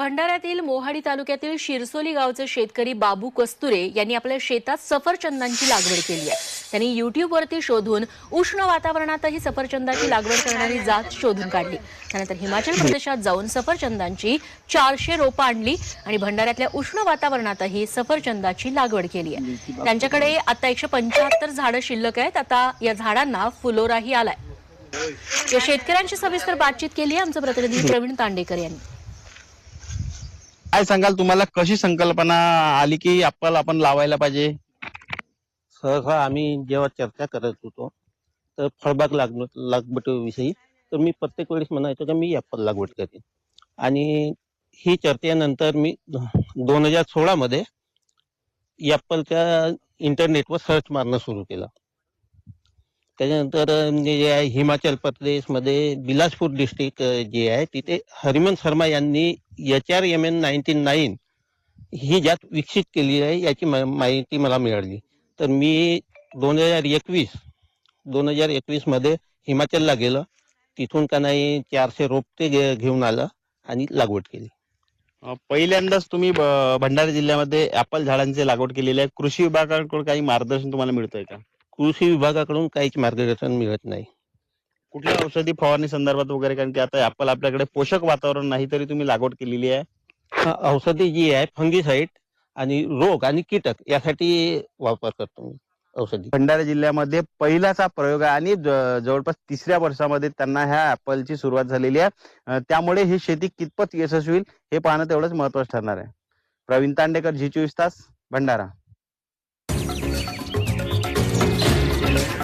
भंडाऱ्यातील मोहाडी तालुक्यातील शिरसोली गावचे शेतकरी बाबू कस्तुरे यांनी आपल्या शेतात सफरचंदांची लागवड केली आहे. त्यांनी युट्यूबवरती शोधून उष्ण वातावरणातही सफरचंदाची लागवड करणारी जात शोधून काढली. त्यानंतर हिमाचल प्रदेशात जाऊन सफरचंदांची चारशे रोपं आणली आणि भंडाऱ्यातल्या उष्ण वातावरणातही सफरचंदाची लागवड केली आहे. त्यांच्याकडे आता एकशे पंच्याहत्तर झाडं शिल्लक आहेत. आता या झाडांना फुलोराही आलाय. या शेतकऱ्यांशी सविस्तर बातचीत केली आहे आमचे प्रतिनिधी प्रवीण तांडेकर यांनी. काय सांगाल? तुम्हाला कशी संकल्पना आली की अप्पल आपण लावायला पाहिजे? सहसा आम्ही जेव्हा चर्चा करत होतो तर फळबाग लागण लागवडीविषयी तर मी प्रत्येक वेळेस म्हणायचो की मी ॲपल लागवड करेन. आणि ही चर्चेनंतर मी दोन हजार सोळामध्ये ॲपलच्या इंटरनेटवर सर्च मारणं सुरू केलं. त्याच्यानंतर जे आहे हिमाचल प्रदेशमध्ये बिलासपूर डिस्ट्रिक्ट जे आहे तिथे हरिमन शर्मा यांनी H R M N ninety nine ही जात विकसित केली आहे याची माहिती मला मिळाली. तर मी दोन हजार एकवीस दोन हजार एकवीसमध्ये हिमाचलला गेलो. तिथून का नाही चारशे रोपटे घेऊन आलं आणि लागवड केली. पहिल्यांदाच तुम्ही भंडारा जिल्ह्यामध्ये ऍपल झाडांची लागवड केलेली आहे. कृषी विभागाकडून काही मार्गदर्शन तुम्हाला मिळतंय का? कृषी विभागाकडून काहीच मार्गदर्शन मिळत नाही. कुठल्या औषधी फवारणी संदर्भात वगैरे? कारण की आता ऍपल आपल्याकडे पोषक वातावरण नाही तरी तुम्ही लागवड केलेली आहे. औषधी जी आहे फंगीसाईड आणि रोग आणि कीटक यासाठी वापर करतो मी औषधी. भंडारा जिल्ह्यामध्ये पहिलाचा प्रयोग आहे आणि जवळपास तिसऱ्या वर्षामध्ये त्यांना ह्या ऍपलची सुरुवात झालेली आहे. त्यामुळे ही शेती कितपत यशस्वी होईल हे पाहणं तेवढंच महत्वाचं ठरणार आहे. प्रवीण तांडेकर झी चोवीस तास भंडारा.